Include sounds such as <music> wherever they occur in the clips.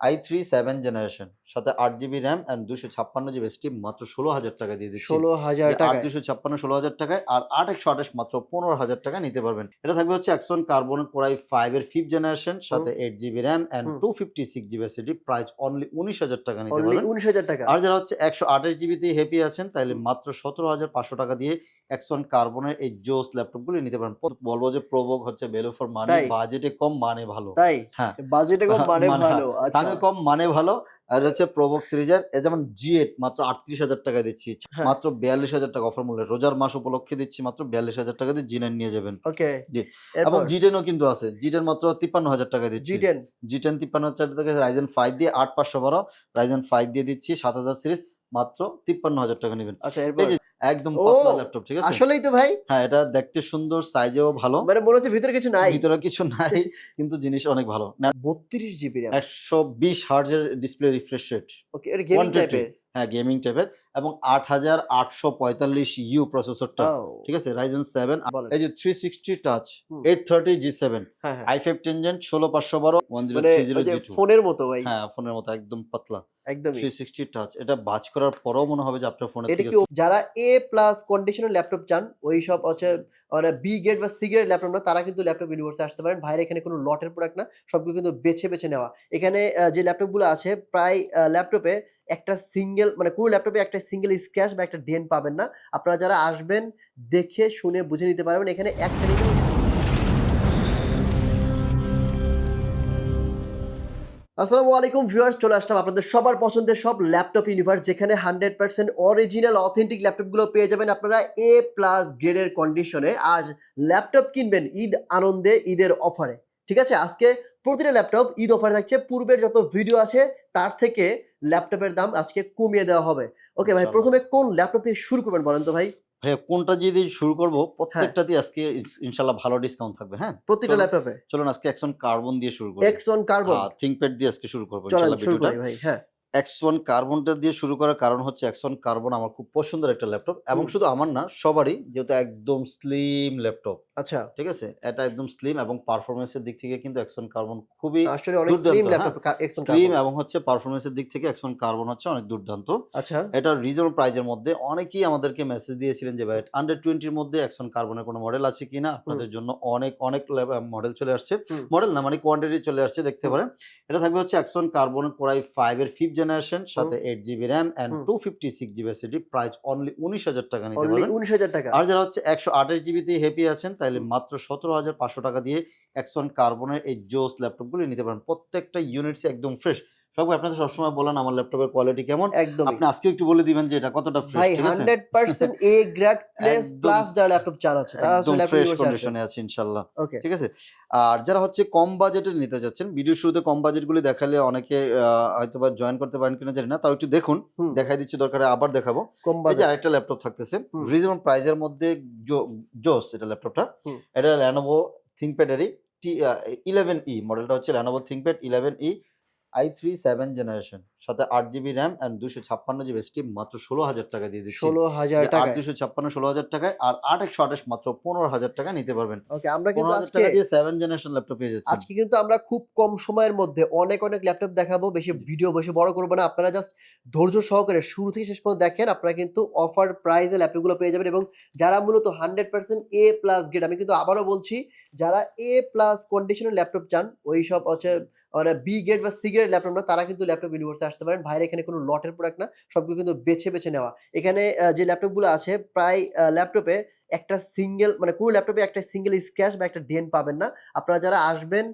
I three seven generation সাথে আট GB RAM and দুশো ছাপ্পান্ন জিবি এসটি মাত্র ষোলো হাজার টাকা দিয়ে দিচ্ছি। ষোলো হাজার টাকা দুশো ছাপ্পান্ন ষোলো হাজার টাকায় আর আট একশো আঠাশ মাত্র পনেরো হাজার টাকা নিতে পারবেন। এটা থাকবে হচ্ছে X one carbon core i five এর ফিফথ জেনারেশন সাথে eight GB RAM and. Two fifty six GB SSD price only উনিশ হাজার টাকা নিতে পারবেন। উনিশ হাজার টাকা। আর যারা হচ্ছে একশো আঠাশ জিবিতে হ্যাপি আছেন তাহলে মাত্র সতেরো হাজার পাঁচশো টাকা দিয়ে একশন কার্বনের এই জোস ল্যাপটপগুলি নিতে পারেন। বলব যে প্রবোক হচ্ছে ভ্যালু ফর মানি বাজেটে কম মানে ভালো। তাই? হ্যাঁ। বাজেটে কম মানে <laughs> মানে ভালো আচ্ছা। দামে কম মানে ভালো। আর হচ্ছে প্রবোক সিরিজের যেমন জি এইট মাত্র আটত্রিশ হাজার টাকা দিচ্ছি। হ্যাঁ। মাত্র বিয়াল্লিশ হাজার টাকা অফার মূল্যে। রোজার মাস উপলক্ষে দিচ্ছি মাত্র বিয়াল্লিশ হাজার টাকা দিয়ে জি নাইন নিয়ে যাবেন। ওকে। জি। এবং জি টেনও কিন্তু আছে। জি টেন মাত্র তিপ্পান্ন হাজার টাকা দিচ্ছি। জি টেন জি টেন তিপ্পান্ন হাজার টাকা রাইজেন ফাইভ দিয়ে আট পাঁচশো বারো রাইজেন ফাইভ দিয়ে দিচ্ছি সাত হাজার সিরিজ মাত্র তিপ্পান্ন হাজার টাকা নেবেন। আচ্ছা এরপর? একদম পাতলা ল্যাপটপ ঠিক আছে? আসলেই তো ভাই। হ্যাঁ এটা দেখতে সুন্দর সাইজেও ভালো। মানে মনে হচ্ছে ভিতরে কিছু নাই। ভিতরে কিছু নাই কিন্তু জিনিস অনেক ভালো। বত্রিশ জিবি র্যাম একশো বিশ হার্জের ডিসপ্লে রিফ্রেশ রেট ওকে এর গেমিং টাইপের হ্যাঁ গেমিং টাইপের এবং আট হাজার আটশো পঁয়তাল্লিশ ইউ প্রসেসরটা ঠিক আছে? Ryzen seven. এই যে three sixty touch. Eight thirty G seven I five ten gen ষোলো পাঁচশো বারো ওয়ান জিরো মানে থ্রি জিরো জি ফোনের মতো ভাই। হ্যাঁ ফোনের মতো একদম পাতলা। থ্রি সিক্সটি টাচ এটা বাজ করার পরেও মনে হবে যে আপনার থেকে কি যারা এ প্লাস কন্ডিশনের ল্যাপটপ চান ওই সব হচ্ছে মানে বি গ্রেড বা সি গ্রেড ল্যাপটপ না তারা কিন্তু ল্যাপটপ ইউনিভার্সে আসতে পারেন। ভাইয়ের এখানে কোনো লটের প্রোডাক্ট না সবগুলো কিন্তু বেছে বেছে নেওয়া। এখানে যে ল্যাপটপগুলো আছে প্রায় ল্যাপটপে একটা সিঙ্গেল মানে কোনো ল্যাপটপে একটা সিঙ্গেল স্ক্র্যাচ বা একটা ডেন পাবেন না। আপনারা যারা আসবেন দেখে শুনে বুঝে নিতে পারবেন। এখানে একটা আসসালামু আলাইকুম ভিউয়ার্স চলে আসলাম আপনাদের সবার পছন্দের সব ল্যাপটপ ইউনিভার্স যেখানে হান্ড্রেড পার্সেন্ট অরিজিনাল অথেন্টিক ল্যাপটপগুলো পেয়ে যাবেন আপনারা এ প্লাস গ্রেডের কন্ডিশনে আর ল্যাপটপ কিনবেন ঈদ আনন্দে ঈদের অফারে ঠিক আছে? আজকে প্রতিটা ল্যাপটপ ঈদ অফারে থাকছে। পূর্বের যত ভিডিও আছে তার থেকে ল্যাপটপের দাম আজকে কমিয়ে দেওয়া হবে। ওকে ভাই প্রথমে কোন ল্যাপটপ থেকে শুরু করবেন বলেন তো ভাই? ভাইয়া কোনটা দিয়ে দিয়ে শুরু করব? প্রত্যেকটাতে আজকে ইনশাআল্লাহ ইনশাল্লাহ ভালো ডিসকাউন্ট থাকবে হ্যাঁ? প্রত্যেকটা ল্যাপটপে চলুন আজকে একশন কার্বন দিয়ে শুরু করব এক্সন কার্বন থিঙ্কপ্যাড দিয়ে আজকে শুরু করব শুরু ভিডিওটা। করি ভাই হ্যাঁ। এক্স ওয়ান কার্বনটা দিয়ে শুরু করার কারণ হচ্ছে এক্স ওয়ান কার্বন আমার খুব পছন্দের একটা ল্যাপটপ এবং শুধু আমার না সবারই যেহেতু একদম স্লিম ল্যাপটপ। আচ্ছা। ঠিক আছে? এটা একদম স্লিম এবং পারফরমেন্সের দিক থেকে কিন্তু এক্স ওয়ান কার্বন খুবই আসলে অনেক দুর্দান্ত, স্লিম হ্যাঁ। ল্যাপটপ স্লিম এবং হচ্ছে পারফরমেন্সের দিক থেকে এক্স ওয়ান কার্বন হচ্ছে অনেক দুর্দান্ত। আচ্ছা। এটা রিজনেবল প্রাইজের মধ্যে অনেকেই আমাদেরকে মেসেজ দিয়েছিলেন যে ভাই আন্ডার টোয়েন্টির মধ্যে এক্সন কার্বনের কোনো মডেল আছে কিনা? আপনাদের জন্য অনেক অনেক মডেল চলে আসছে। মডেল না মানে কোয়ান্টিটি চলে আসছে দেখতে পারেন। এটা থাকবে হচ্ছে X one carbon core i five এর ফিফথ জেনারেশন সাথে eight GB RAM and. Two fifty six GB SSD price only উনিশ হাজার টাকা নিতে পারবেন। উনিশ হাজার টাকা। আর যারা হচ্ছে একশো আঠাশ জিবিতে হ্যাপি আছেন তাহলে মাত্র সতেরো হাজার পাঁচশো টাকা দিয়ে এক্সন কার্বনের এই জোস ল্যাপটপগুলি নিতে পারেন। প্রত্যেকটা ইউনিটস একদম ফ্রেশ সব আপনাদের সবসময় বলেন আমার ল্যাপটপের কোয়ালিটি কেমন। একদম আপনি আজকে একটু বলে দিবেন যে এটা কতটা ফ্রেশ ঠিক আছে? Hundred percent A grade place plus যারা ল্যাপটপ চান আছে তারা আসলে ফ্রেশ কন্ডিশনে আছে ইনশাল্লাহ। ওকে ঠিক আছে? আর যারা হচ্ছে কম বাজেটের নিতে যাচ্ছেন ভিডিও শুরুতে কম বাজেটগুলি দেখালে অনেকে হয়তো বা জয়েন করতে পারেন কিনা জানি না তাও একটু দেখুন দেখাই দিচ্ছি দরকারে আবার দেখাবো। কম এই যে বাজেট আরেকটা ল্যাপটপ থাকতেছে। রিজনেবল প্রাইজের মধ্যে জোস এটা ল্যাপটপটা। এটা ল্যানোভো থিঙ্কপ্যাডেরই টি ইলেভেন ই মডেলটা হচ্ছে Lenovo ThinkPad eleven E I three seven generation সাথে আট জিবি র্যাম অ্যান্ড দুশো ছাপ্পান্ন জিবি এসটি মাত্র ষোলো হাজার টাকা দিয়ে দিচ্ছি। ষোলো হাজার টাকা দুশো ছাপ্পান্ন ষোলো হাজার টাকায় আর আট একশো আঠাশ মাত্র পনেরো হাজার টাকা নিতে পারবেন। ওকে আমরা কিন্তু হাজার আজকে টাকা দিয়ে সেভেন জেনারেশন ল্যাপটপ পেয়ে যাচ্ছেন। আজকে কিন্তু আমরা খুব কম সময়ের মধ্যে অনেক অনেক ল্যাপটপ দেখাবো বেশি ভিডিও বেশি বড় করব না। আপনারা জাস্ট ধৈর্য সহকারে শুরু থেকে শেষ পর্যন্ত দেখেন আপনারা কিন্তু অফার প্রাইসে ল্যাপটপগুলো পেয়ে যাবেন এবং যারা মূলত hundred percent A plus grade আমি কিন্তু আবারও বলছি যারা এ প্লাস কন্ডিশনের ল্যাপটপ চান ওই সব হচ্ছে মানে বি গ্রেড বা সি গ্রেড ল্যাপটপ না, তারা কিন্তু ল্যাপটপ ইউনিভার্সে আসতে পারেন। ভাইয়ের এখানে কোনো লটের প্রোডাক্ট না, সবগুলো কিন্তু বেছে বেছে নেওয়া। এখানে যে ল্যাপটপগুলো আছে, প্রায় ল্যাপটপে একটা সিঙ্গেল মানে কোনো ল্যাপটপে একটা সিঙ্গেল স্ক্র্যাচ বা একটা ডেন পাবেন না। আপনারা যারা আসবেন,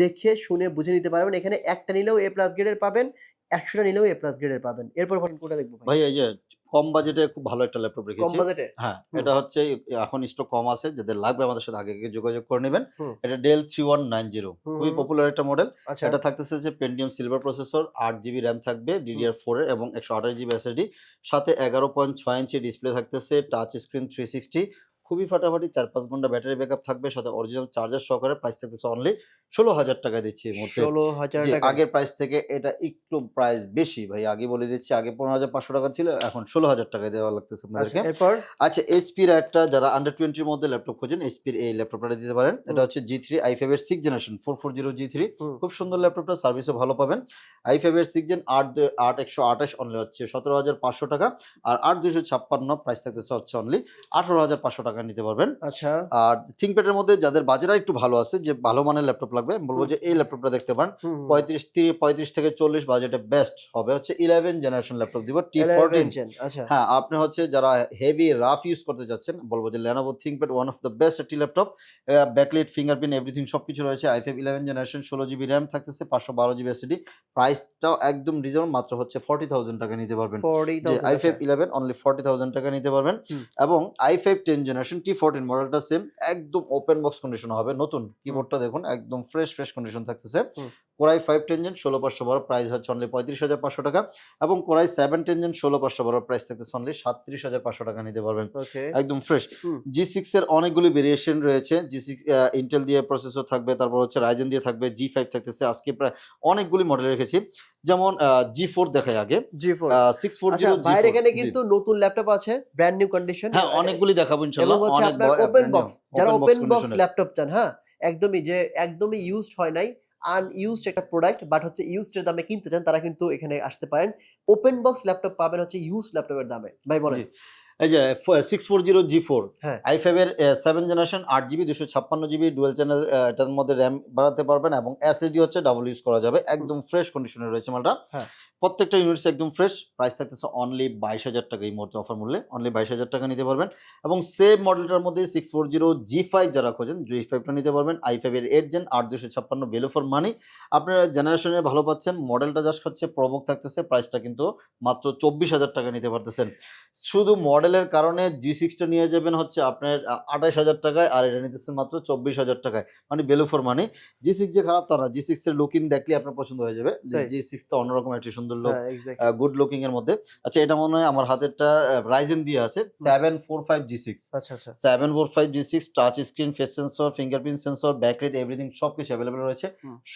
দেখে, শুনে, বুঝে নিতে পারবেন। এখানে একটা নিলেও এ প্লাস গ্রেডের পাবেন, একশোটা নিলেও এ প্লাস গ্রেডের পাবেন। এরপর কোনটা দেখব ভাই, এই যে কম বাজেটে খুব ভালো একটা ল্যাপটপ কম রেখেছি বাজেটে? হ্যাঁ এটা হচ্ছে এখন স্টক কম আছে যাদের লাগবে আমাদের সাথে আগে আগে যোগাযোগ করে নেবেন। এটা Dell three one nine zero খুবই পপুলার একটা মডেল আচ্ছা। এটা থাকতেছে যে পেন্টিয়াম সিলভার প্রসেসর আট জিবি র্যাম থাকবে ডিডিআর ফোর এর এবং একশো আঠাশ জিবি এসএসডি সাথে এগারো পয়েন্ট ছয় ইঞ্চি ডিসপ্লে থাকতেছে টাচ স্ক্রিন থ্রি সিক্সটি খুবই ফাটাফাটি চার পাঁচ ঘণ্টা ব্যাটারি ব্যাকআপ থাকবে সাথে অরিজিনাল চার্জার সহকারে প্রাইস থাকতেছে অনলি ষোলো হাজার টাকা দিচ্ছি ষোলো হাজার আগের প্রাইস থেকে এটা একটু প্রাইস বেশি। ভাই আগে বলে দিচ্ছি আগে পনেরো হাজার পাঁচশো টাকা ছিল এখন ষোলো হাজার টাকা দেওয়া লাগতেছে আচ্ছা আপনাদেরকে। এরপর? আচ্ছা এইচপির একটা যারা আন্ডার টোয়েন্টির মধ্যে ল্যাপটপ খোঁজেন এইচপির এই ল্যাপটপটা দিতে পারেন। এটা হচ্ছে জি থ্রি আই ফাইভ এর six generation four four zero G three খুব সুন্দর ল্যাপটপটা সার্ভিসও ভালো পাবেন। আই ফাইভের সিক্স জেন আট আট একশো আঠাশ অনলি হচ্ছে সতেরো হাজার পাঁচশো টাকা। আর আট দুশো ছাপ্পান্ন প্রাইস থাকতেছে হচ্ছে অনলি আঠারো হাজার পাঁচশো টাকা নিতে পারবেন। আচ্ছা। আর থিঙ্কপ্যাডের মধ্যে যাদের বাজারটা একটু ভালো আছে যে ভালো মানের ল্যাপটপ লাগবে। আমি বলব যে এই ল্যাপটপটা দেখতে হুম। পঁয়ত্রিশ পঁয়ত্রিশ থেকে চল্লিশ বাজেটে বেস্ট হবে। হচ্ছে ইলেভেন জেনারেশন ল্যাপটপ দিব টি ফোরটিন 11 gen, আচ্ছা। হ্যাঁ আপনি হচ্ছে যারা হেভি রাফ ইউজ করতে যাচ্ছেন বলব যে Lenovo ThinkPad one of the best একটি ল্যাপটপ ব্যাকলাইট ফিঙ্গারপ্রিন্ট এভরিথিং সব কিছু রয়েছে। আই ফাইভ ইলেভেন জেনারেশন ষোলো জিবি র্যাম থাকতেছে পাঁচশো বারো জিবি এসিডি প্রাইসটাও একদম রিজনেবল মাত্র হচ্ছে ফর্টি থাউজেন্ড টাকা নিতে পারবেন। I five eleven only forty thousand টাকা নিতে পারবেন। এবং I five ten generation T fourteen মডেলটা সেম একদম ওপেন বক্স কন্ডিশন হবে। নতুন কিবোর্ডটা দেখুন একদম ফ্রেশ ফ্রেশ কন্ডিশন থাকতেছে। Core i five ten gen ষোলো পাঁচশো বারো প্রাইস হচ্ছে অনলি পঁয়ত্রিশ হাজার পাঁচশো টাকা এবং কোরাই সেভেন টেন জেন ষোলো পাঁচশো বারো প্রাইস থাকতেছে অনলি সাতত্রিশ হাজার পাঁচশো টাকা নিতে পারবেন। একদম ফ্রেশ জি সিক্স এর অনেকগুলি ভেরিয়েশন রয়েছে। জি সিক্স ইন্টেল দিয়ে প্রসেসর থাকবে তারপর হচ্ছে রাইজেন দিয়ে থাকবে জি ফাইভ থাকতেছে। আজকে প্রায় অনেকগুলি মডেল রেখেছি। যেমন জি ফোর দেখাই আগে। G four six four zero বাইরে এখানে কিন্তু নতুন ল্যাপটপ আছে ব্র্যান্ড নিউ কন্ডিশন হ্যাঁ অনেকগুলি দেখাবো ইনশাআল্লাহ অনেক ওপেন বক্স যারা ওপেন বক্স ল্যাপটপ চান হ্যাঁ? একদমই যে একদমই ইউজড হয় নাই আনইউজড একটা প্রোডাক্ট বাট হচ্ছে ইউজডের দামে কিনতে চান, তারা কিন্তু এখানে আসতে পারেন ওপেন বক্স ল্যাপটপ পাবেন হচ্ছে ইউজ ল্যাপটপের দামে, ভাই বলেন। এই যে six four zero G four হ্যাঁ। আই ফাইভ এর সেভেন জেনারেশন আট জিবি দুশো ছাপ্পান্ন জিবি ডুয়েল চ্যানেল এটার মধ্যে র্যাম বাড়াতে পারবেন এবং এসএসডি হচ্ছে ডাবল ইউজ করা যাবে একদম ফ্রেশ কন্ডিশনে রয়েছে মালটা হ্যাঁ। প্রত্যেকটা ইউনিটস একদম ফ্রেশ প্রাইস থাকতেছে অনলি বাইশ হাজার টাকা এই মুহূর্তে অফার মূল্যে অনলি বাইশ হাজার টাকা নিতে পারবেন এবং সেম মডেলটার মধ্যে six four zero G five যারা খোঁজেন জি ফাইভটা নিতে পারবেন আই ফাইভ এর এইট জেন আট দুশো ছাপ্পান্ন বেলো ফর মানি আপনারা জেনারেশনে ভালো পাচ্ছেন মডেলটা জাস্ট হচ্ছে প্রবক থাকতেছে প্রাইসটা কিন্তু মাত্র চব্বিশ হাজার টাকা নিতে পারতেছেন শুধু মডেলের কারণে জি সিক্সটা নিয়ে যাবেন হচ্ছে আপনার আঠাশ হাজার টাকায় আর এটা নিতেছেন মাত্র চব্বিশ হাজার টাকায়। মানে বেলু ফর মানি জি সিক্স যে খারাপ তা না জি সিক্স এর লুকিং দেখলে আপনার পছন্দ হয়ে যাবে। জি সিক্স তো অন্যরকম একটি সুন্দর লোক গুড লুকিং এর মধ্যে। আচ্ছা এটা মনে হয় আমার হাতেরটা রাইজেন দিয়ে আছে। Seven four five G six আচ্ছা আচ্ছা। Seven four five G six touch screen face sensor fingerprint sensor backlight everything সব কিছু অ্যাভেলেবল রয়েছে।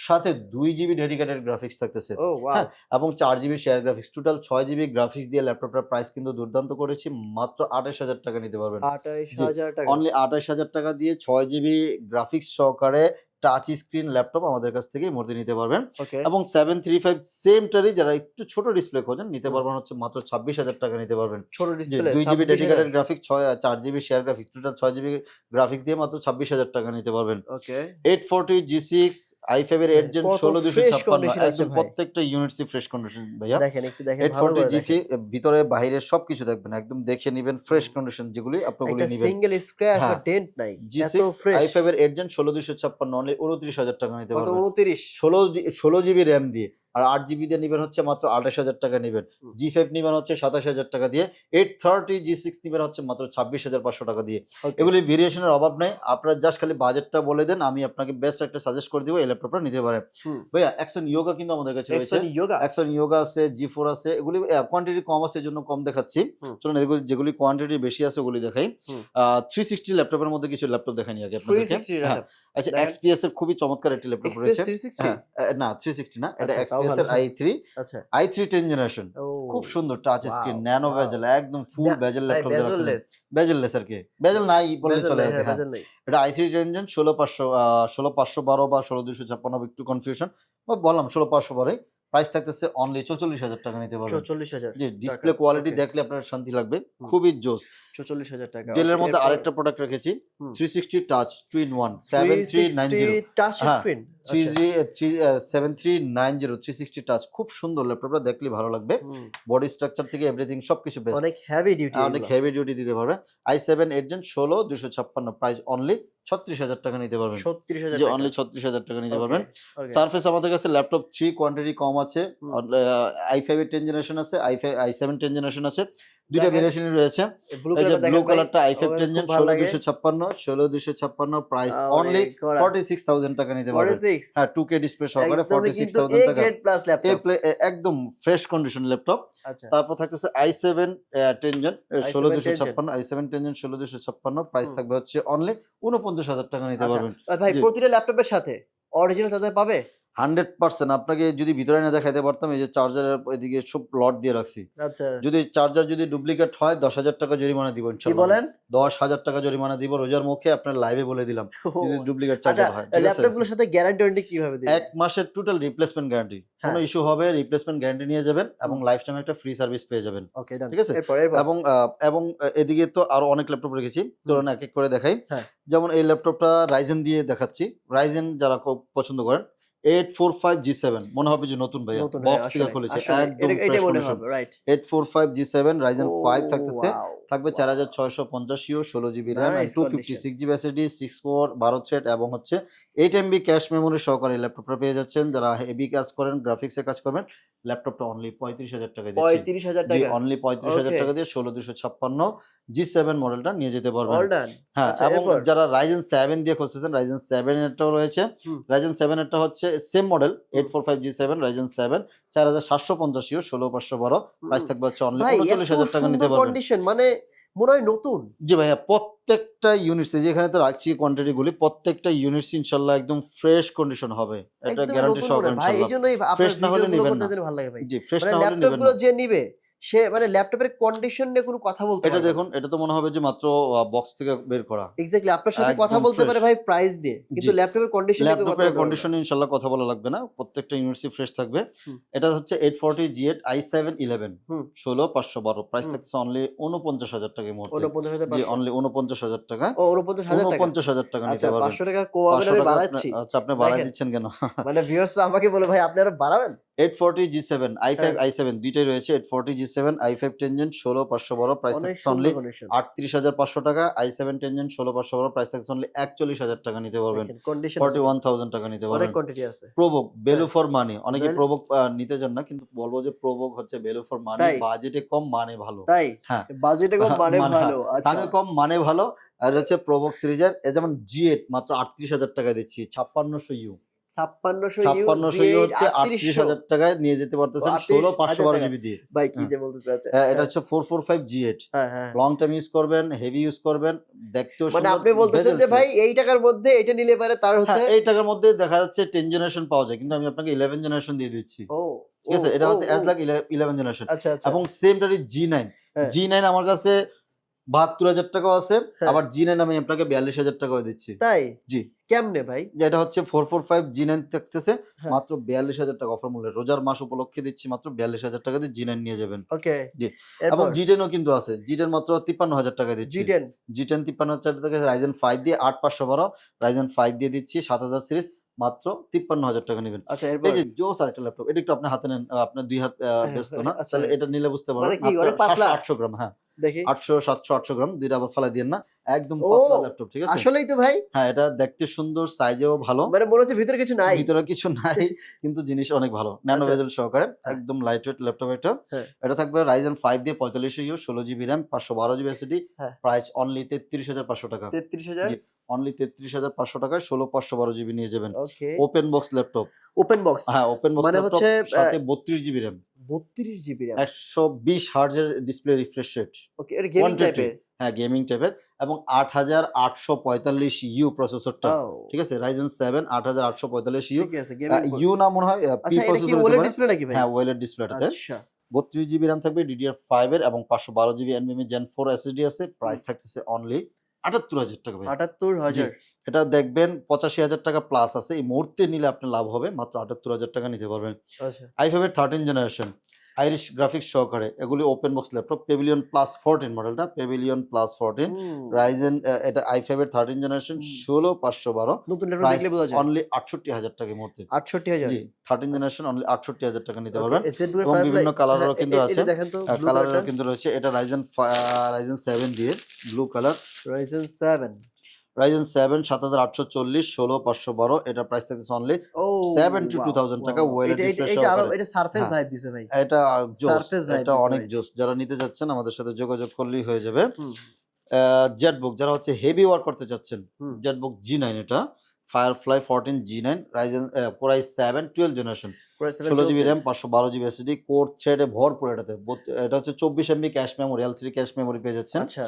সাথে দুই জিবি ডেডিকেটেড গ্রাফিক্স থাকতেছে। ও হ্যাঁ, এবং চার জিবি শেয়ার গ্রাফিক্স টোটাল ছয় জিবি গ্রাফিক্স দিয়ে ল্যাপটপটার প্রাইস কিন্তু দুর্দান্ত করেছি। মাত্র আঠাশ হাজার টাকা নিতে পারবেন। আঠাইশ হাজার টাকা। অনলি আঠাশ হাজার টাকা দিয়ে ছয় জিবি গ্রাফিক্স সহকারে টাচ স্ক্রিন ল্যাপটপ আমাদের কাছ থেকে মূর্তি নিতে পারবেন। এবং সেভেন থ্রি ফাইভ সেমটারই যারা একটু ছোট ডিসপ্লে খোঁজেন নিতে পারবেন হচ্ছে মাত্র ছাব্বিশ হাজার টাকা নিতে পারবেন। ছোট ডিসপ্লে দুই জিবি ডেডিকেটেড গ্রাফিক্স ছয় চার জিবি শেয়ার গ্রাফিক্স টোটাল ছয় জিবি গ্রাফিক্স দিয়ে মাত্র ছাব্বিশ হাজার টাকা নিতে পারবেন। Eight forty G six I five এর এইট জেন ষোলো দুশো ছাপ্পান্ন। প্রত্যেকটা ইউনিটসই ফ্রেশ কন্ডিশন ভাইয়া। দেখেন একটু দেখেন এইট ফোরটি জিপি ভিতরে বাইরে সবকিছু দেখবেন একদম দেখে নিবেন ফ্রেশ কন্ডিশন যেগুলি আপনাগুলি নিবেন। সিঙ্গেল স্ক্র্যাচ বা হ্যাঁ। ডেন্ট নাই জি সিক্স আই ফাইভ এর এইট জেন ষোলো দুশো ছাপ্পান্ন অনলি উনত্রিশ হাজার টাকা নিতে পারবে পারবেন। 29 ষোলো ষোলো জিবি র্যাম দিয়ে। আর আট জিবি দিয়ে নেবেন হচ্ছে মাত্র আঠাশ হাজার টাকা নেবেন। জি ফাইভ নেবেন হচ্ছে সাতাশ হাজার টাকা দিয়ে। এইট থার্টি জি সিক্স নেবেন হচ্ছে মাত্র ছাব্বিশ হাজার পাঁচশো টাকা দিয়ে। এগুলি ভেরিয়েশনের অভাব নেই। আপনারা জাস্ট খালি বাজেটটা বলে দেন আমি আপনাকে বেস্ট একটা সাজেস্ট করে দিব এই ল্যাপটপটা নিতে পারেন। ভাইয়া অ্যাকশন ইয়োগা কিন্তু আমাদের কাছে রয়েছে। ইয়োগা অ্যাকশন ইয়োগা আছে জি ফোর আছে এগুলি কোয়ান্টিটি কম আছে জন্য কম দেখাচ্ছি। চলুন এগুলি যেগুলি কোয়ান্টিটি বেশি আছে ওগুলি দেখাই। থ্রি সিক্সটি ল্যাপটপের মধ্যে কিছু ল্যাপটপ দেখানি আগে 360 হ্যাঁ, আচ্ছা এক্সপিএস এর খুবই চমৎকার একটি ল্যাপটপ রয়েছে। 360 হ্যাঁ না থ্রি সিক্সটি না এটা আচ্ছা, এক্সপিএস আই থ্রি আচ্ছা। I three ten generation. খুব সুন্দর টাচ স্ক্রিন ন্যানো. বেজেল একদম full bezel laptop bezelless bezelless আর কি। বেজেল নাই বললে চলে হ্যাঁ হ্যাঁ। এটা আই থ্রি টেনজন ষোলো পাঁচশো ষোলো পাঁচশো বারো বা ষোলো দুশো ছাপ্পান্ন একটু কনফিউশন বললাম ষোলো পাঁচশো বারোই। প্রাইস থাকতেছে অনলি চৌচল্লিশ হাজার টাকা নিতে পারবেন। 44000 জি ডিসপ্লে কোয়ালিটি দেখলে আপনার শান্তি লাগবে। খুবই জোস। 44000 টাকা। ডেলের মধ্যে আরেকটা প্রোডাক্ট রেখেছি three sixty touch two in one seven three nine zero touch screen seven three nine zero three sixty touch খুব সুন্দর ল্যাপটপটা দেখলে ভালো লাগবে। বডি স্ট্রাকচার থেকে এভরিথিং সবকিছু বেস্ট অনেক হেভি ডিউটি অনেক হেভি ডিউটি দিতে পারবে। আই সেভেন এইট জেন ষোলো দুশো ছাপ্পান্ন প্রাইস অনলি ছত্রিশ হাজার টাকা নিতে পারবেন। 36000 যে অনলি ছত্রিশ হাজার টাকা নিতে পারবেন। সার্ফেস সারফেস আমাদের কাছে ল্যাপটপ থ্রি কোয়ান্টিটি কম আছে। আই ফাইভ টেন জেনারেশন আছে I five I seven ten generation আছে। দুইটা। ভেরিয়েশনই রয়েছে। এই যে ব্লু কালারটা আই ফাইভ আমার টেন খুব জেন ভালো ষোলো লাগে। দুশো ছাপ্পান্ন ষোলো দুশো ছাপ্পান্ন প্রাইস আরে অনলি করা। ফর্টি সিক্স থাউজেন্ড টাকা নিতে পারবেন 46 হ্যাঁ টু কে ডিসপ্লে সহকারে একদমই ফর্টি সিক্স কিন্তু থাউজেন্ড A টাকা। গ্রেড প্লাস ল্যাপটপ একদম ফ্রেশ কন্ডিশন ল্যাপটপ তারপর থাকতেছে আই সেভেন টেনজন ষোলো দুশো 10 ছাপ্পান্ন আই সেভেন টেনজন ষোলো দুশো ছাপ্পান্ন প্রাইস হুম। থাকবে হচ্ছে অনলি উনপঞ্চাশ হাজার টাকা নিতে আচ্ছা, পারবেন। ভাই প্রতিটা ল্যাপটপের সাথে অরিজিনাল চার্জার পাবে? হান্ড্রেড পার্সেন্ট আপনাকে যদি ভিতরে না দেখাইতে পারতাম এই যে চার্জারের এদিকে সব লট দিয়ে রাখছি। আচ্ছা। যদি চার্জার যদি ডুপ্লিকেট হয় দশ হাজার টাকা জরিমানা দিব কি বলেন? দশ হাজার টাকা জরিমানা দিব রোজার মুখে আপনার লাইভে বলে দিলাম। <laughs> যদি ডুপ্লিকেট আচ্ছা চার্জার হয় আছে? সাথে গ্যারান্টি ওয়ারেন্টি কীভাবে দিবেন? এক মাসের টোটাল রিপ্লেসমেন্ট গ্যারান্টি কোনো হ্যাঁ। ইস্যু হবে রিপ্লেসমেন্ট গ্যারান্টি নিয়ে যাবেন এবং লাইফ টাইম একটা ফ্রি সার্ভিস পেয়ে যাবেন। ওকে ডান ঠিক আছে? এবং এবং এদিকে তো আরও অনেক ল্যাপটপ রেখেছি। চলুন এক এক করে দেখাই। হ্যাঁ। যেমন এই ল্যাপটপটা রাইজেন দিয়ে দেখাচ্ছি। রাইজেন যারা খুব পছন্দ করেন eight four five G seven মনে হবে যে নতুন ভাইয়া। বক্স থেকে খুলেছে। একদম eight four five G seven Ryzen five থাকতেছে। থাকবে চার হাজার ছয়শো পঞ্চাশ ইউ ষোলো GB RAM two fifty. Six GB SSD six core বারো থ্রেড এবং হচ্ছে এইট এমবি ক্যাশ মেমোরি সহকারে ল্যাপটপটা পেয়ে যাচ্ছেন। যারা হেভি কাজ করেন গ্রাফিক্সে কাজ করবেন ল্যাপটপটা অনলি পঁয়ত্রিশ হাজার টাকা দিয়ে পঁয়ত্রিশ হাজার টাকা। অনলি পঁয়ত্রিশ হাজার টাকা দিয়ে ষোলো দুশো ছাপ্পান্ন জি সেভেন মডেলটা নিয়ে যেতে পারবেন। হ্যাঁ আচ্ছা, এবং? যারা রাইজেন সেভেন দিয়ে খুঁজতেছেন রাইজেন সেভেন এরটাও রয়েছে। রাইজেন সেভেন এরটা হচ্ছে same model eight four five G seven Ryzen seven চার হাজার সাতশো পঞ্চাশ ইউ ষোলো পাঁচশো বারো। প্রাইস থাকবে হচ্ছে অনলি উনচল্লিশ হাজার টাকা নিতে পারবেন। কন্ডিশন মানে মনে হয় নতুন। জি ভাইয়া প্রত্যেকটা ইউনিটস যেখানে তো রাখছি কোয়ান্টিটি গুলি প্রত্যেকটা ইউনিটস ইনশাল্লাহ একদম ফ্রেশ কন্ডিশন হবে। এটা গ্যারান্টি সহকারে ইনশাল্লাহ। জন্যই না হলে নিবেন না। জি ফ্রেশ মানে না হলে নেবেন যে নিবে সে মানে ল্যাপটপের কন্ডিশন নিয়ে কোনো কথা বলতে এটা দেখুন এটা তো মনে হবে যে মাত্র বক্স থেকে বের করা। এক্স্যাক্টলি আপনার সাথে কথা বলতে পারে ভাই প্রাইস নিয়ে কিন্তু ল্যাপটপের কন্ডিশন ল্যাপটপের কন্ডিশন ইনশাল্লাহ কথা বলা লাগবে না প্রত্যেকটা ইউনিভার্সিটি ফ্রেশ থাকবে। এটা হচ্ছে eight forty G eight I seven eleven hmm. ষোলো পাঁচশো বারো প্রাইস থাকছে অনলি উনপঞ্চাশ হাজার টাকা এই মুহূর্তে। উনপঞ্চাশ হাজার জি অনলি উনপঞ্চাশ হাজার টাকা। ও উনপঞ্চাশ হাজার টাকা। উনপঞ্চাশ হাজার টাকা নিতে আচ্ছা পারবেন। পাঁচশো টাকা কমাবেন 500 আমি বাড়াচ্ছি। আচ্ছা আপনি বাড়াই দিচ্ছেন কেন? মানে ভিউয়ার্সরা আমাকে বলে ভাই আপনি আরও বাড়াবেন? Eight forty G seven I five হ্যাঁ। আই সেভেন দুইটাই রয়েছে eight forty G seven I five ten gen ষোলো পাঁচশো বারো প্রাইস থাকছে অনলি আটত্রিশ হাজার পাঁচশো টাকা আই সেভেন টেনজেন ষোলো পাঁচশো বারো প্রাইস থাকছে অনলি একচল্লিশ হাজার টাকা নিতে পারবেন। ফর্টি ওয়ান থাউজেন্ড টাকা নিতে পারবেন। কোয়ান্টিটি ভ্যালু হ্যাঁ। ফর মানি অনেকে Value- নিতে চান না কিন্তু বলব যে প্রোবক হচ্ছে ভ্যালু ফর মানি বাজেটে কম মানে ভালো। তাই? হ্যাঁ। বাজেটে কম মানে মানে ভালো আচ্ছা। দামে কম মানে ভালো আর হচ্ছে প্রোবক সিরিজের যেমন জি এইট মাত্র আটত্রিশ হাজার টাকা দিচ্ছি ছাপ্পান্নশো ইউ হচ্ছে টাকায় নিয়ে যেতে পারতেছেন 38,000 ষোলো পাঁচশো বারো টাকা। জিবি দিয়ে। ভাই কি হ্যাঁ। যে বলতে হ্যাঁ, এটা হচ্ছে হ্যাঁ লং টাইম ইউজ করবেন হেভি ইউজ করবেন দেখতেও মানে আপনি বলতেছেন যে ভাই এই টাকার মধ্যে এটা নিলে পারে তার হচ্ছে এই টাকার মধ্যে দেখা যাচ্ছে টেন জেনারেশন পাওয়া যায় কিন্তু আমি আপনাকে ইলেভেন জেনারেশন দিয়ে দিচ্ছি। ও ঠিক আছে? এটা হচ্ছে অ্যাজ লাইক ইলেভেন জেনারেশন। আচ্ছা আচ্ছা। এবং সেমটারই জি নাইন। জি নাইন আমার কাছে বাহাত্তর হাজার টাকাও আছে হ্যাঁ। আবার জি নাইন আমি আপনাকে বিয়াল্লিশ হাজার টাকাও দিচ্ছি। তাই? জি। কেমনে ভাই? যেটা হচ্ছে four four five G nine থাকতেছে হ্যাঁ। মাত্র বিয়াল্লিশ হাজার টাকা অফার মূল্যে। রোজার মাস উপলক্ষে দিচ্ছি মাত্র বিয়াল্লিশ হাজার টাকা দিয়ে জি নাইন নিয়ে যাবেন। ওকে। জি। এবং এরপর? জি টেনও কিন্তু আছে। জি টেন মাত্র তিপ্পান্ন হাজার টাকা দিচ্ছি। জি টেন জি টেন তিপ্পান্ন হাজার টাকা রাইজেন ফাইভ দিয়ে আট পাঁচশো বারো রাইজেন ফাইভ দিয়ে দিচ্ছি সাত হাজার সিরিজ মাত্র তিপ্পান্ন হাজার টাকা নেবেন আচ্ছা এই যে জোস আর একটা ল্যাপটপ এটা একটু আপনি হাতে নেন আপনার দুই হাত ব্যস্ত না আচ্ছা। তাহলে এটা নিলে বুঝতে মানে পারবেন পাতলা? আটশো গ্রাম হ্যাঁ দেখি গ্রাম দুইটা আবার না একদম পাতলা ল্যাপটপ ঠিক আছে আসলেই তো ভাই হ্যাঁ এটা দেখতে সুন্দর সাইজেও ভালো মানে মনে হচ্ছে ভিতরে কিছু নাই ভিতরে কিছু নাই কিন্তু জিনিস অনেক ভালো ন্যানো আচ্ছা। ভেজেল সহকারে হ্যাঁ। একদম লাইট ওয়েট ল্যাপটপ এটা হ্যাঁ। এটা থাকবে রাইজেন ফাইভ দিয়ে পঁয়তাল্লিশ ইউ ষোলো জিবি র্যাম পাঁচশো বারো জিবি এসিডি হ্যাঁ। প্রাইস অনলি তেত্রিশ হাজার পাঁচশো টাকা তেত্রিশ হাজার জি। অনলি তেত্রিশ হাজার পাঁচশো টাকায় ষোলো পাঁচশো বারো জিবি নিয়ে যাবেন। Open box laptop open box হ্যাঁ ওপেন বক্স মানে হচ্ছে, সাথে বত্রিশ জিবি র্যাম বত্রিশ জিবি র্যাম একশো বিশ হার্জের ডিসপ্লে রিফ্রেশ রেট ওকে এটা গেমিং টাইপের হ্যাঁ গেমিং টাইপের এবং আট হাজার আটশো পঁয়তাল্লিশ ইউ প্রসেসরটা ঠিক আছে? রাইজেন সেভেন আট হাজার আটশো পঁয়তাল্লিশ ইউ ইউ না মনে হয় পি আচ্ছা প্রসেসর ডিসপ্লে হ্যাঁ ওয়েলের ডিসপ্লেটাতে আচ্ছা। বত্রিশ জিবি র্যাম থাকবে ডিডিআর ফাইভ এর এবং পাঁচশো বারো জিবি এনবিএম জেন ফোর এসএসডি আছে। প্রাইস থাকতেছে অনলি আটাত্তর হাজার টাকা ভাই আটাত্তর হাজার। এটা দেখবেন পঁচাশি হাজার টাকা প্লাস আছে। এই মুহূর্তে নিলে আপনি লাভ হবে। মাত্র আটাত্তর হাজার টাকা নিতে পারবেন। আই ফাইভের থার্টিন জেনারেশন আইরিশ গ্রাফিক্স সহকারে এগুলি open box laptop Pavilion plus fourteen মডেলটা পেভিলিয়ন প্লাস ফোরটিন রাইজেন এটা আই ফাইভের থার্টিন জেনারেশন ষোলো পাঁচশো বারো। নতুন অনলি আটষট্টি হাজার টাকা মুহূর্তে। আটষট্টি হাজার। জি থার্টিন জেনারেশন অনলি আটষট্টি হাজার টাকা নিতে পারবেন। এবং বিভিন্ন colour হ্যাঁ, কিন্তু আছে। কালারও কিন্তু রয়েছে। এটা রাইজেন রাইজেন সেভেন দিয়ে blue colour Ryzen 7 Ryzen seven সাত হাজার আটশো চল্লিশ ষোলো পাঁচশো বারো এটা প্রাইস থাকতেছে অনলি ও 72,000 টাকা থাউজেন্ড এটা এটা- এটা। এটা হ্যাঁ। অনেক জোস যারা নিতে যাচ্ছেন আমাদের সাথে যোগাযোগ করলেই হয়ে যাবে জেটবুক যারা হচ্ছে হেভি ওয়ার্ক করতে চাচ্ছেন। জেটবুক জি নাইন এটা Firefly fourteen G nine Ryzen core i seven twelve generation ষোলো জিবি র্যাম পাঁচশো বারো জিবি এসএসডি ছেড়ে থ্রেডে ভরপুর এটাতে। এটা হচ্ছে চব্বিশ MB cache memory L three cache memory পেয়ে যাচ্ছেন। আচ্ছা।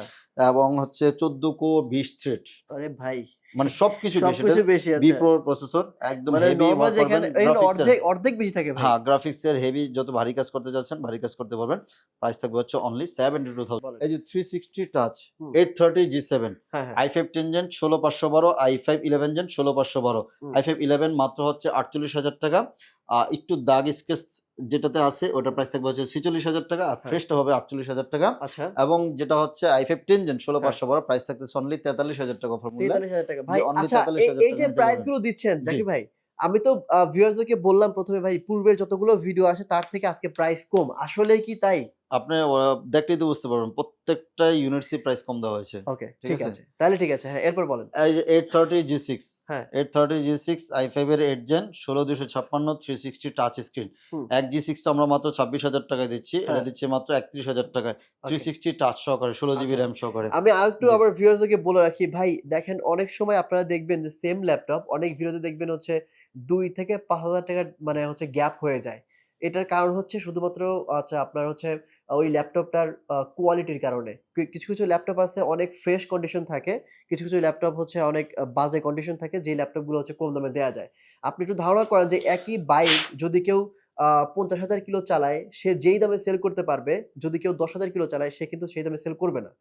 এবং হচ্ছে চোদ্দ কো বিশ থ্রেড আরে ভাই। মানে সবকিছু বেশি বেশি আছে। বিপ্রো প্রসেসর একদম হেভি যেখানে অর্ধেক অর্ধেক বেশি থাকে ভাই। হ্যাঁ গ্রাফিক্স এর হেভি যত ভারী কাজ করতে যাচ্ছেন ভারী কাজ করতে পারবেন। প্রাইস থাকবে হচ্ছে অনলি সেভেন্টি টু থাউজেন্ড বলেন। এই যে three sixty touch hmm. Eight thirty G seven হ্যাঁ হ্যাঁ। আই ফাইভ টেন জেন ষোলো পাঁচশো বারো আই ফাইভ ইলেভেন জেন ষোলো পাঁচশো বারো। হুম। আই ফাইভ ইলেভেন মাত্র হচ্ছে আটচল্লিশ হাজার টাকা। আর একটু দাগ স্কেচ যেটাতে আছে ওটার প্রাইস থাকবে হচ্ছে ছিচল্লিশ হাজার টাকা আর হ্যাঁ। ফ্রেশটা হবে আটচল্লিশ হাজার টাকা। আচ্ছা। এবং যেটা হচ্ছে আই ফাইভ টেন জেন ষোলো হ্যাঁ। পাঁচশো বারো প্রাইস থাকতে অনলি তেতাল্লিশ হাজার টাকা তেতাল্লিশ হাজার টাকা। ভাই আচ্ছা এই- যে প্রাইসগুলো দিচ্ছেন। জাকির ভাই আমি তো ভিউয়ার্সদেরকে বললাম প্রথমে ভাই পূর্বের যতগুলো ভিডিও আছে তার থেকে আজকে প্রাইস কম। আসলে কি তাই? আপনি দেখলেই তো বুঝতে পারবেন প্রত্যেকটা ইউনিটসি প্রাইস কম দেওয়া হয়েছে ওকে ঠিক আছে? তাহলে ঠিক আছে হ্যাঁ এরপর বলেন এই যে এইট থার্টি জি সিক্স হ্যাঁ। Eight thirty G six I five এর এইট জেন ষোলো দুশো ছাপ্পান্ন থ্রি সিক্সটি টাচ স্ক্রিন। এক জি সিক্স তো আমরা মাত্র ছাব্বিশ হাজার টাকায় দিচ্ছি এটা হ্যাঁ। দিচ্ছি মাত্র একত্রিশ হাজার টাকায় থ্রি Okay. সিক্সটি টাচ সহকারে ষোলো জিবি আচ্ছা। র্যাম সহকারে আমি আরেকটু। আবার ভিউয়ার্সদেরকে বলে রাখি ভাই দেখেন অনেক সময় আপনারা দেখবেন যে সেম ল্যাপটপ অনেক ভিডিওতে দেখবেন হচ্ছে দুই থেকে পাঁচ হাজার টাকার মানে হচ্ছে গ্যাপ হয়ে যায় এটার কারণ হচ্ছে শুধুমাত্র আচ্ছা আপনার হচ্ছে ওই ল্যাপটপটার কোয়ালিটির কারণে। কিছু কিছু ল্যাপটপ আছে অনেক ফ্রেশ কন্ডিশন থাকে, কিছু কিছু ল্যাপটপ হচ্ছে অনেক বাজে কন্ডিশন থাকে যে ল্যাপটপগুলো হচ্ছে কম দামে দেওয়া যায়। আপনি একটু ধারণা করেন যে একই বাইক যদি কেউ পঞ্চাশ হাজার কিলো চালায়, সে যেই দামে সেল করতে পারবে, যদি কেউ দশ হাজার কিলো চালায়, সে কিন্তু সেই দামে সেল করবে না।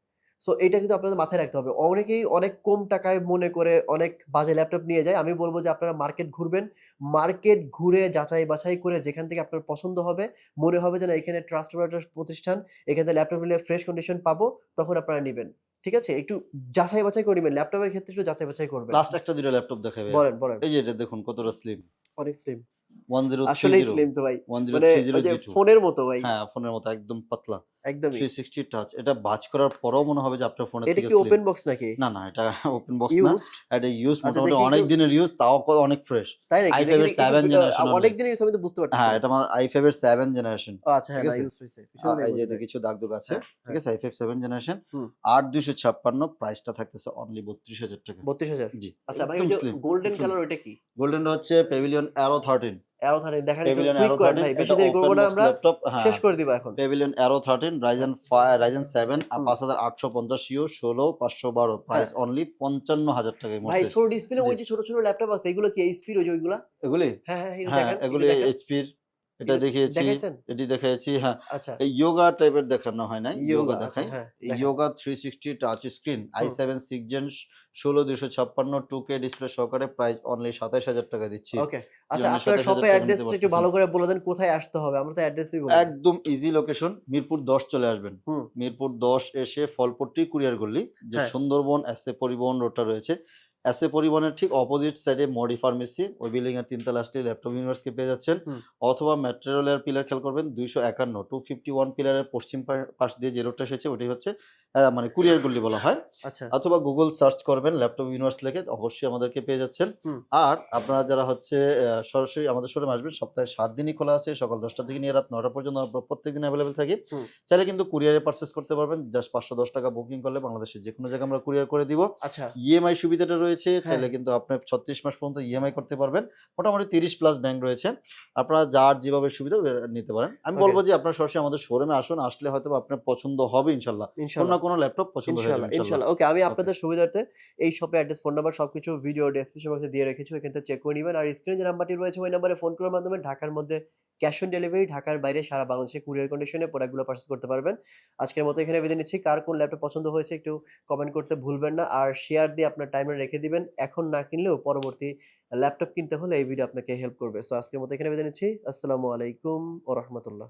সো এটা কিন্তু আপনাদের মাথায় রাখতে হবে। অনেকেই অনেক কম টাকায় মনে করে অনেক বাজে ল্যাপটপ নিয়ে যায়। আমি বলব যে আপনারা মার্কেট ঘুরবেন। মার্কেট ঘুরে যাচাই বাছাই করে যেখান থেকে আপনার পছন্দ হবে মনে হবে যে না এখানে ট্রাস্ট প্রতিষ্ঠান এখানে ল্যাপটপ নিলে ফ্রেশ কন্ডিশন পাবো তখন আপনারা নেবেন। ঠিক আছে? একটু যাচাই বাছাই করে নেবেন। ল্যাপটপের ক্ষেত্রে একটু যাচাই বাছাই করবেন। লাস্ট একটা দুটো ল্যাপটপ দেখাবে। বলেন বলেন। এই যে এটা দেখুন কতটা স্লিম অনেক স্লিম ওয়ান জিরো আসলেই স্লিম তো ভাই। মানে ফোনের মতো ভাই। হ্যাঁ ফোনের মতো একদম পাতলা। থ্রি সিক্সটি টাচ এটা বাজ করার পরও মনে হবে যে আপনার এটা কি ওপেন বক্স নাকি? না না এটা <laughs> ওপেন বক্স না। এটা ইউজ আচ্ছা, মোটামুটি অনেক দিনের ইউজ তাও অনেক ফ্রেশ তাই নাকি? i5 এর দেখি- একটু- seven একটু- generation only। অনেক দিনের আমি তো বুঝতে পারছি হ্যাঁ এটা এর সেভেন জেনারেশন আচ্ছা হ্যাঁ? ইউজ হইছে এই যে কিছু দাগ দুগ আছে। হ্যাঁ, ঠিক আছে I five seven generation hmm. আট দুশো ছাপ্পান্ন প্রাইসটা থাকতেছে অনলি বত্রিশ হাজার টাকা। 32000 জি আচ্ছা ভাই ওই যে গোল্ডেন কালার ওইটা কি? গোল্ডেন হচ্ছে Pavilion Aero thirteen Aero thirteen দেখেন একটু কুইক করেন ভাই বেশি দেরি করব না আমরা। হ্যাঁ। শেষ করে দিব এখন। Pavilion Aero thirteen Ryzen Ryzen seven. পাঁচ হাজার আটশো পঞ্চাশ ইউ ষোলো পাঁচশো বারো। প্রাইস অনলি পঞ্চান্ন হাজার টাকায় ভাই ছোট ডিসপ্লে ওই যে ছোট ছোট ল্যাপটপ আছে এগুলো কি এইচপির ওই যে ওইগুলা? এগুলি? হ্যাঁ হ্যাঁ হ্যাঁ এগুলি এইচপির এটা দেখিয়েছি এটি দেখাইছি হ্যাঁ। আচ্ছা। এই যোগা টাইপের দেখানো হয় না যোগা দেখাই। হ্যাঁ Yoga three sixty touch screen I. Seven six gen ষোলো দুশো ছাপ্পান্ন টু কে ডিসপ্লে সহকারে প্রাইস অনলি সাতাশ হাজার টাকা দিচ্ছি। ওকে আচ্ছা আপনার 27,000 শপের অ্যাড্রেসটা একটু ভালো করে বলে দেন কোথায় আসতে হবে? আমরা তো অ্যাড্রেসই বলি একদম ইজি লোকেশন মিরপুর দশ চলে আসবেন। মিরপুর দশ এসে ফলপট্টি কুরিয়ার গল্লি যে হ্যাঁ। সুন্দরবন এসএ পরিবহন রোডটা রয়েছে। এসএ পরিবহনের ঠিক অপোজিট সাইডে মডি ফার্মেসি ওই বিল্ডিং এর তিনতলা আসলে ল্যাপটপ ইউনিভার্সকে পেয়ে যাচ্ছেন। অথবা মেট্রো রেলের পিলার খেয়াল করবেন দুইশো একান্ন টু ফিফটি ওয়ান পিলারের পশ্চিম পাশ দিয়ে যে রোডটা এসেছে ওটি হচ্ছে মানে কুরিয়ার গল্লি বলা হয়। আচ্ছা। অথবা গুগল সার্চ করবেন ল্যাপটপ ইউনিভার্স লিখে অবশ্যই আমাদেরকে পেয়ে যাচ্ছেন। আর আপনারা যারা হচ্ছে সরাসরি আমাদের শোরুমে আসবেন সপ্তাহে সাত দিনই খোলা আছে সকাল দশটা থেকে নিয়ে রাত নটা পর্যন্ত আমরা প্রত্যেক দিন অ্যাভেলেবেল থাকি। চাইলে কিন্তু কুরিয়ারে পারচেস করতে পারবেন জাস্ট পাঁচশো দশ টাকা বুকিং করলে বাংলাদেশের যে কোনো জায়গায় আমরা কুরিয়ার করে দিব। আচ্ছা। ইএমআই সুবিধাটা রয়েছে হ্যাঁ। চাইলে কিন্তু আপনি ছত্রিশ মাস পর্যন্ত ইএমআই করতে পারবেন। মোটামুটি তিরিশ প্লাস ব্যাংক রয়েছে। আপনারা যার যেভাবে সুবিধা নিতে পারেন। আমি বলব যে আপনার সরাসরি আমাদের শোরুমে আসুন আসলে হয়তো আপনার পছন্দ হবে ইনশাল্লাহ। কোনো ল্যাপটপ পছন্দ ইনশাআল্লাহ ইনশাআল্লাহ। ওকে আমি আপনাদের সুবিধার্থে এই শপের অ্যাড্রেস ফোন নাম্বার সবকিছু ভিডিও ডেসক্রিপশন বক্সে দিয়ে রেখেছি থেকে চেক করে নেবেন। আর স্ক্রিনে যে নাম্বারটি রয়েছে ওই নাম্বারে ফোন করার মাধ্যমে ঢাকার মধ্যে ক্যাশ অন ডেলিভারি ঢাকার বাইরে সারা বাংলাদেশে কুরিয়ার কন্ডিশনে প্রোডাক্টগুলো পারচেস করতে পারবেন। আজকের মতো এখানে বেঁধে নিচ্ছি। কার কোন ল্যাপটপ পছন্দ হয়েছে একটু কমেন্ট করতে ভুলবেন না। আর শেয়ার দিয়ে আপনার টাইমে রেখে দিবেন। এখন না কিনলেও পরবর্তী ল্যাপটপ কিনতে হলে এই ভিডিও আপনাকে হেল্প করবে। সো আজকের মতো এখানে বেঁধে নিচ্ছি। আসসালামু আলাইকুম ও রহমতুল্লাহ